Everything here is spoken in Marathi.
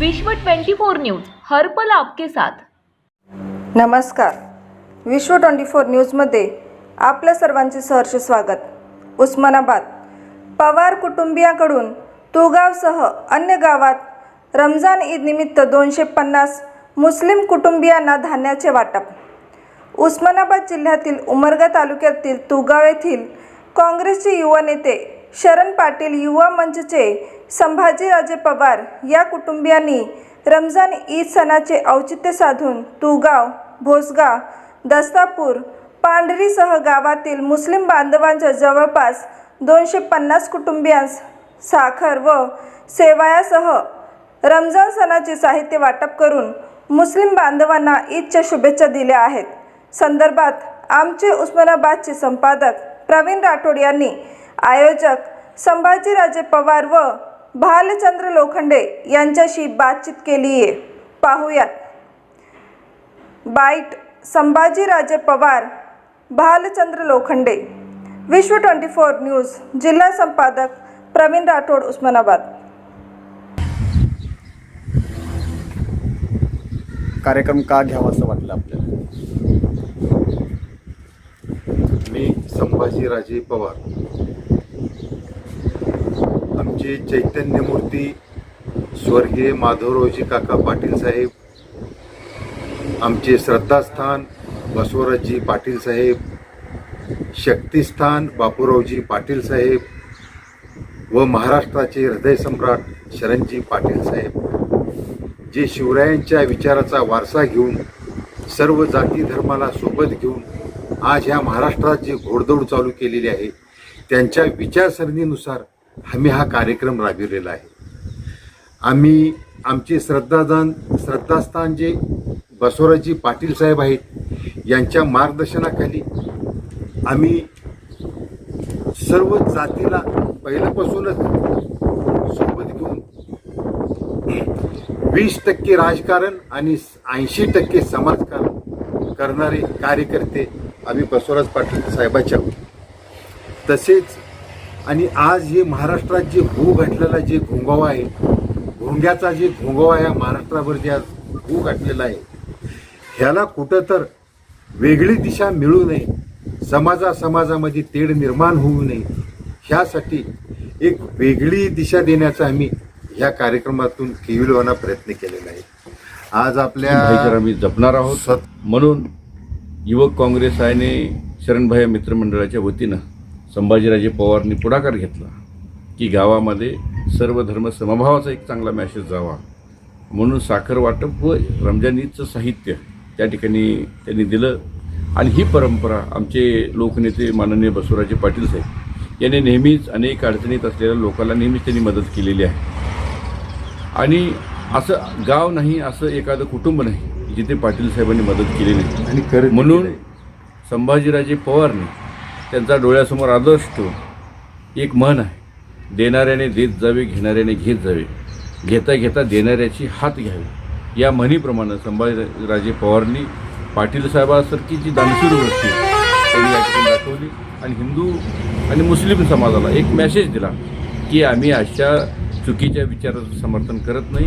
विश्व 24 न्यूज हर्पल आपके साथ. नमस्कार. विश्व ट्वेंटी फोर न्यूजमध्ये आपल्या सर्वांचे सहर्ष स्वागत. उस्मानाबाद पवार कुटुंबियाकडून तुगावसह अन्य गावात रमजान ईद निमित्त दोनशे पन्नास मुस्लिम कुटुंबियांना धान्याचे वाटप. उस्मानाबाद जिल्ह्यातील उमरगा तालुक्यातील तुगाव येथील काँग्रेसचे युवा नेते शरण पाटील युवा मंचचे संभाजीराजे पवार या कुटुंबियांनी रमजान ईद सणाचे औचित्य साधून तुगाव भोसगा दस्तापूर पांढरीसह गावातील मुस्लिम बांधवांच्या जवळपास दोनशे पन्नास कुटुंबियांस साखर व सेवायासह रमजान सणाचे साहित्य वाटप करून मुस्लिम बांधवांना ईदच्या शुभेच्छा दिल्या आहेत. संदर्भात आमचे उस्मानाबादचे संपादक प्रवीण राठोड यांनी आयोजक संभाजीराजे पवार व भालचंद्र लोखंडे यांच्याशी बातचीत केली आहे पाहूयात. Byte Sambhajiraje Pawar Bhalchandra Lokhande. Vishwa twenty four news जिल्हा संपादक प्रवीण राठोड उस्मानाबाद. कार्यक्रम का घ्यावा असं वाटलं आपल्याला? मी संभाजीराजे पवार. आमचे चैतन्यमूर्ती स्वर्गीय माधवरावजी काका पाटील साहेब आमचे श्रद्धास्थान बसवराजजी पाटील साहेब शक्तिस्थान बापूरावजी पाटील साहेब व महाराष्ट्राचे हृदयसम्राट शरणजी पाटील साहेब. जे शिवरायांच्या विचाराचा वारसा घेऊन सर्व जाती धर्माला सोबत घेऊन आज ह्या महाराष्ट्रात जे घोडदौड चालू केलेली आहे त्यांच्या विचारसरणीनुसार आम्ही हा कार्यक्रम राबविलेला आहे. आम्ही आमचे श्रद्धादान श्रद्धास्थान जे बसवराजी पाटील साहेब आहेत यांच्या मार्गदर्शनाखाली आम्ही सर्व जातीला पहिल्यापासूनच सोबत घेऊन वीस टक्के राजकारण आणि ऐंशी टक्के समाजकारण करणारे कार्यकर्ते आम्ही बसवराज पाटील साहेबाच्या आहोत तसेच आणि आज हे महाराष्ट्रात जे भू घातलेला जे घोंगावा आहे घोंग्याचा जे घोंगावा या महाराष्ट्रावर जे आज भू घातलेला आहे ह्याला कुठं तर वेगळी दिशा मिळू नये समाजा समाजामध्ये तेढ निर्माण होऊ नये ह्यासाठी एक वेगळी दिशा देण्याचा आम्ही ह्या कार्यक्रमातून केविलवाना प्रयत्न केलेला आहे. आज आपल्या आम्ही जपणार आहोत. म्हणून युवक काँग्रेस आयने शरणभाई मित्रमंडळाच्या वतीनं संभाजीराजे पवारनी पुढाकार घेतला की गावामध्ये सर्व धर्म समभावाचा एक चांगला मॅसेज जावा. म्हणून साखर वाटप व रमजानीचं साहित्य त्या ठिकाणी त्यांनी दिलं. आणि ही परंपरा आमचे लोकनेते माननीय बसवराजे पाटील साहेब यांनी नेहमीच अनेक अडचणीत असलेल्या लोकांना नेहमीच त्यांनी मदत केलेली आहे. आणि असं गाव नाही असं एखादं कुटुंब नाही जिथे पाटील साहेबांनी मदत केली नाही. आणि करत म्हणून संभाजीराजे पवारने त्यांचा डोळ्यासमोर आदर्श ठेवून एक म्हण आहे देणाऱ्याने देत जावे घेणाऱ्याने घेत जावे. घेता घेता देणाऱ्याची हात घ्यावी. या म्हणीप्रमाणे संभाजीराजे पवारनी पाटील साहेबासारखी जी दानशूर वृत्ती त्यांनी या ठिकाणी दाखवली आणि हिंदू आणि मुस्लिम समाजाला एक मेसेज दिला की आम्ही अशा चुकीच्या विचाराचं समर्थन करत नाही.